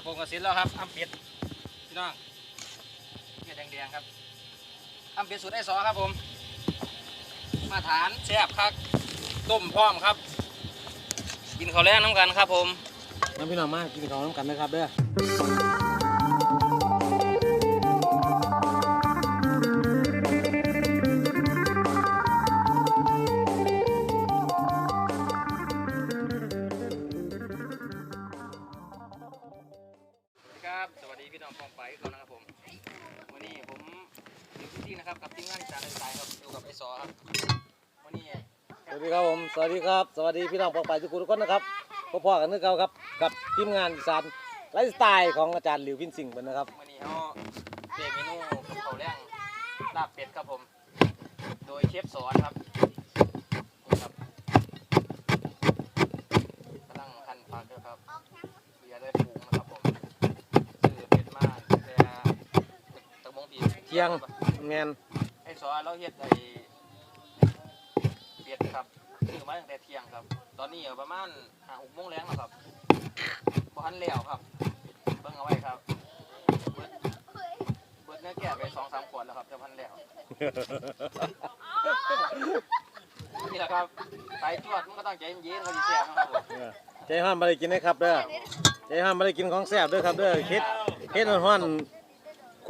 ครับผมก็เสร็จแล้วครับอ้ำเป็ดพี่น้องเป็ดแดงๆครับอ้ำเป็ดสูตรไอซอครับผม มาฐานแซ่บครับต้มพร้อมครับ กินข้าวแรงน้ำกันครับผมน้ำพี่น้องมากินข้าวน้ำกันนะครับเด้อ วัสดีพี่น้องฟองไปก่อนนะครับผม วันนี้ผมอยู่ที่ที่นะครับกับทีมงานจานสายครับอยู่กับไอ้ซอครับ วันนี้สวัสดีครับผม สวัสดีครับ สวัสดีพี่น้องปองไปทุกคนทุกคนนะครับพ่อๆกันนึกเก่าครับ กับทีมงานอีสานไลฟ์สไตล์ของอาจารย์หลิวพินสิงห์เป็นนะครับ วันนี้เขาเตรียมเมนูกับข้าวแรงลาบเป็ดครับผม โดยเชฟสอนครับนี่ครับกำลังหั่นผักด้วยครับเบียร์ได้ปรุงนะครับผมซื้อเป็ดมาแต่ตะมงปี เที่ยงแมนไอ้ซอเราเฮ็ดไอ้เป็ดครับซื้อมาตั้งแต่เที่ยงครับ ตอนนี้ประมาณห้าหกโมงแรงแล้วครับบ่ทันแล้วครับเบิ่งเอาไว้ครับเบิดเบิดเนื้อแกะไปสองสามขวดแล้วครับจะพันแล้วนี่แหละครับไปจวดมันก็ต้องใจเย็นๆเขาสิแซ่บนะครับผมเออใจห้ามมาได้กินนะครับเด้อใจห้ามมาได้กินของแซ่บเด้อครับเด้อเฮ็ดเฮ็ดฮ้อนๆ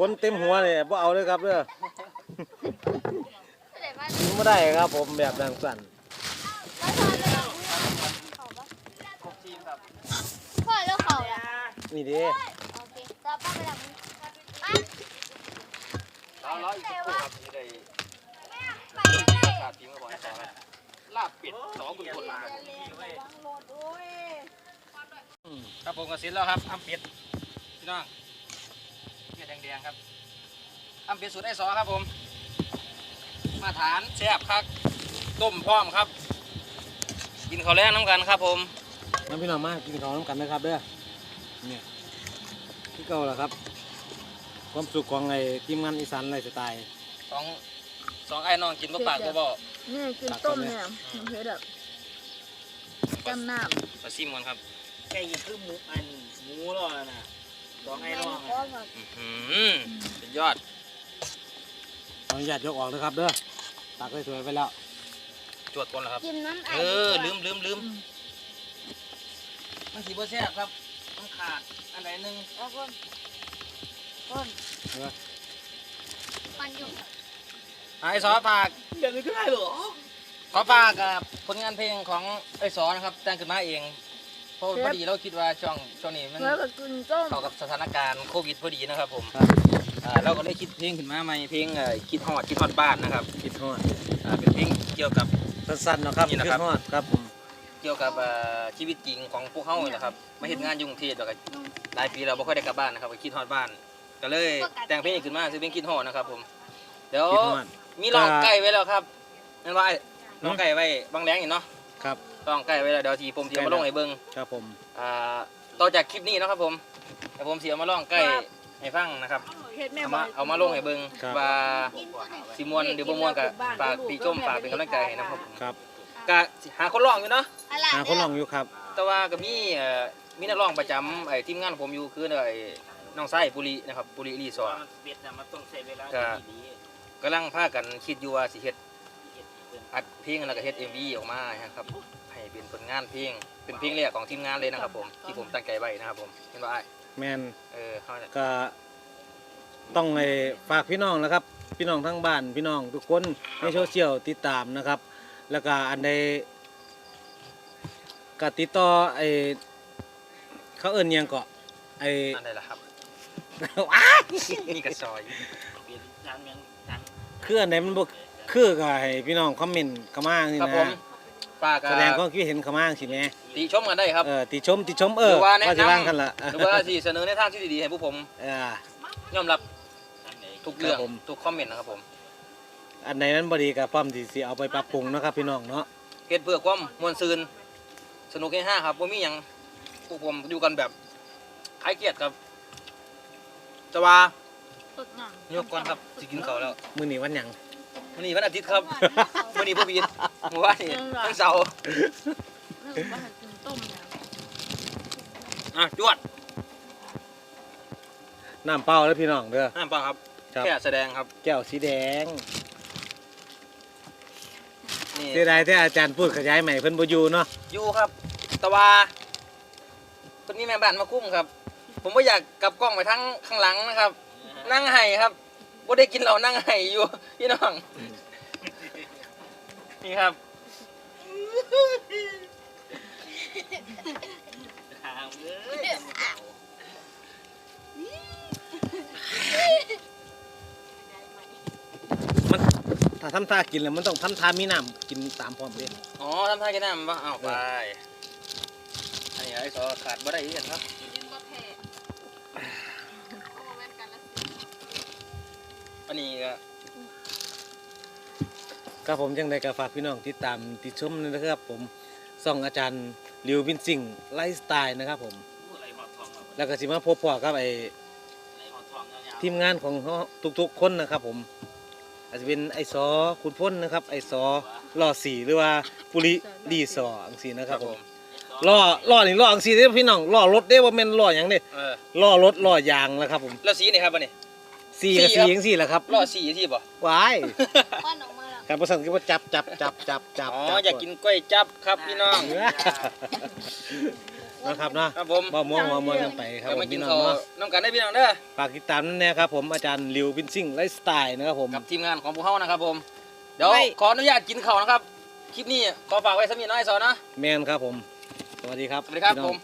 คนเต็มหัวเลยบ่เอาเลยครับเด้อกินไม่ได้ครับผมแบบดังสั่นครบทีมครับพ่อแล้วเขาล่ะนี่ดิโอเคต่อไปไปหลังไปเราเราอีกสักครู่ครับจะได้ขาดทีมก็บอกให้ต่อครับลาบเป็ดสองคุณคนมาครับผมก็เสร็จแล้วครับอ้ำเป็ดพี่น้อง ดแดงๆครับอ้ำเป็ดสูตรไอ้ซอครับผม มาฐานแซ่บครับต้มพร้อมครับ กินข้าวแรงน้ำกันครับผมน้ำพี่น้องมากินข้าวน้ำกันนะครับเด้อเนี่ยที่เก่าแล้วครับ ความสุขของไอ้ทีมงานอีสานไลฟ์สไตล์สองสองไอ้น้องกินบะปากบ่บ่นี่กินต้มเนี่ยน้ำเพชรแบบจำน้มาซิมกันครับแค่ยิงคือหมูอันหมูรอดนะ สองไอ้น้องำก็แบบอื้อหือสุดยอดขออนุญาตยกออกนะครับเด้อตักได้สวยไปแล้วจวดก่อนแล้วครับ กินน้ำไอเออลืมลืมลืมมันสีบ่แซ่บครับมันขาดอันใดหนึ่งแล้วก็คนมันอยู่ไอ้ซอฝากเดี๋ยวนี้ก็ได้เหรอขอฝากกับผลงานเพลงของไอ้ซอนะครับแต่งขึ้นมาเอง เพราะพอดีเราคิดว่าช่วงช่วงนี้มันแล้วก็กินต้มเข้ากับสถานการณ์โควิดพอดีนะครับผมครับอ่าเราก็เลยคิดเพลงขึ้นมาใหม่เพลงเอ่อคิดฮอดคิดฮอดบ้านนะครับคิดฮอดอ่าเป็นเพลงเกี่ยวกับ สั้นๆเนาะครับนี่คินะครัดบฮอดครับผม เกี่ยวกับเอ่อชีวิตจริงของพวกเขาเลยนะครับมาเห็นงานอยุ่กรุงเทพแล้วก็หลายปีเราไม่ค่อยได้กลับบ้านนะครับก็คิดฮอดบ้าน ก็เลยแต่งเพลงขึ้นมาซื้อเพลงคิดฮอดนะครับผมเดี๋ยวคิดฮอด มีลองก็ไก่ไว้แล้วครับนั่นว่าไอ้ลองไก่ไว้บางแรงอยู่เนาะ ครับลองไก่ไว้แล้วเดี๋ยวทีผมเสียมาลงให้เบิ้งครับผมอ่าต่อจากคลิปนี้เนาะครับผมเดี๋ยวผมเสียมาลองไก่ให้ฟังนะครับเฮ็ดแม่เอาบมาอยเอามาลงให้เบิ้งว่าสิมวนหรือบ่มวนกับฝากปีชมฝากเป็นกำลังใจให้นะครับผมครับก็สิหาคนร้องอยู่เนาะอะไรหาคนลองอยู่ครับ แต่ว่าก็มีเอ่อมีนักร้องประจำไอ้ทีมงานผมอยู่คือไอ้น้องไส้ปุรินะครับปุริรีสอร์ทเบ็ดน่ะมันต้องใช้เวลาก็ดีกำลังพากันคิดอยู่ว่าสิเฮ็ดๆเฮ็ดเพิ่น อัดเพลงแล้วก็เฮ็ด MV ออกมานะครับให้เป็นผลงานเพลงเป็นเพลงแรกของทีมงานเลยนะครับ ผมที่ผมตั้งใจไว้นะครับ ผมเห็นว่าอ้ายแมนเออเขาเนี่ยก็ต้องไอ้ฝากพี่น้องนะครับ พี่น้องทั้งบ้านพี่น้องทุกคนในโซเชียลติดตามนะครับ แล้วก็อันใดก็ติดต่อไอ้เขาเอิ้นหยังเกาะไอ้อันใดล่ะครับว้ายนี่ก็ซอยเป็นทางเมืองทางคืออันไหนมันบ่ คือก็ให้พี่น้องคอมเมนต์เข้ามานี่ครับนะผมฝากแสดงความคิดเห็นเข้ามาสิแหม่ติชมกันได้ครับ เออติชมติชมเอหอรือว่าแนะว่าสิว่างนำกันล่ะหรือว่าสิเสนอในทางที่ดีๆให้พวกผมเออ ยอมรับทางไหนทุกเรื่องครับผม ทุกคอมเมนต์นะครับผมอันไหนนั้นบ่ดีก็พร้อมที่สิเอาไปปรับปรุงนะครับพี่น้องเนาะเฮ็ดเพื่อความม่วนซืนสนุกเฮฮาครับบ่มีหยังพวกผมอยู่กันแบบคลายเครียดครับแต่ว่าฝึกงานยกก่อนครับสิกินข้าวแล้ว มื้อนี้วันหยัง วันนี้วันอาทิตย์ครับวันนี้พ่อบีนเมื่อวานนี้วันเสาร์เรื่องว่าให้กินต้มเนี่ยอะจวดน้ำเปล่าแล้วพี่น้องเด้อห้ามเปล่าครับครับ แค่แสดงครับ แก้วสีแดงนี่เสียดายที่อาจารย์พูดขยายใหม่เพิ่นบ่อยู่เนาะอยู่ครับ แตะวาคนนี้แม่บ้านมาคุ้มครับ ผมก็อยากกลับกล้องไปทั้งข้างหลังนะครับ นั่งไห้ครับ บ่ได้กินเรานั่งไห้อยู่ พี่น้อง นี่ครับ ทางเลยมันถ้าทำท่ากินแล้วมันต้องทำท่ามีน้ำกินตามพร้อมเด้อ๋อทำท่ากินน้ำปะเอาไป อันนี้ไอ้ซอขาดบ่ได้อีกครับ อันนี้ก็ครับผมจังไดก็ฝากพี่น้องติดตามติดชมนะครับผมส่องอาจารย์ลิววินซิงไลฟ์สไตล์นะครับผมอะไรหอดทองครับแล้วก็สิมาพบพ่อกับไอ้อะไรหอดทองยาวๆทีมงานของเขาทุกๆคนนะครับผมอาจจะเป็นไอ้ซอคุณพ้นนะครับ ไอ้ซอล่อสีหรือว่าปุริดีซออังสีนะครับผมล่อล่อนี่ล่ออังสีเด้อพี่น้องล่อรถเด้ว่าแม่นล่อหยังเด้เออล่อรถล่อยางนะครับผม แล้วสีนี่ครับอันนี้ สีกับสีครับสีจังซี่แหละครับล่อสีที่บ่ว้ายป้อนออกมาแล้วการประสานคือว่าจับจับจับจับจับอ๋อจับอยากกินกล้วยจับครับพี่น้องนะครับเนาะครับผมบ่ม่วงบ่ม่วงกันไปครับเดี๋ยวผมมากินพี่น้องข้าวเนาะน้ำกันได้พี่น้องเด้อฝากติดตามนั่นแน่ครับผมอาจารย์ลิววินซิงไลฟ์สไตล์นะครับผมกับทีมงานของพวกเขานะครับผมเดี๋ยวไม่ขออนุญาตกินข้าวนะครับคลิปนี้ขอฝากไว้สำหรับน้อยซอนะแมนครับผมสวัสดีครับสวัสดีครับพี่น้องผม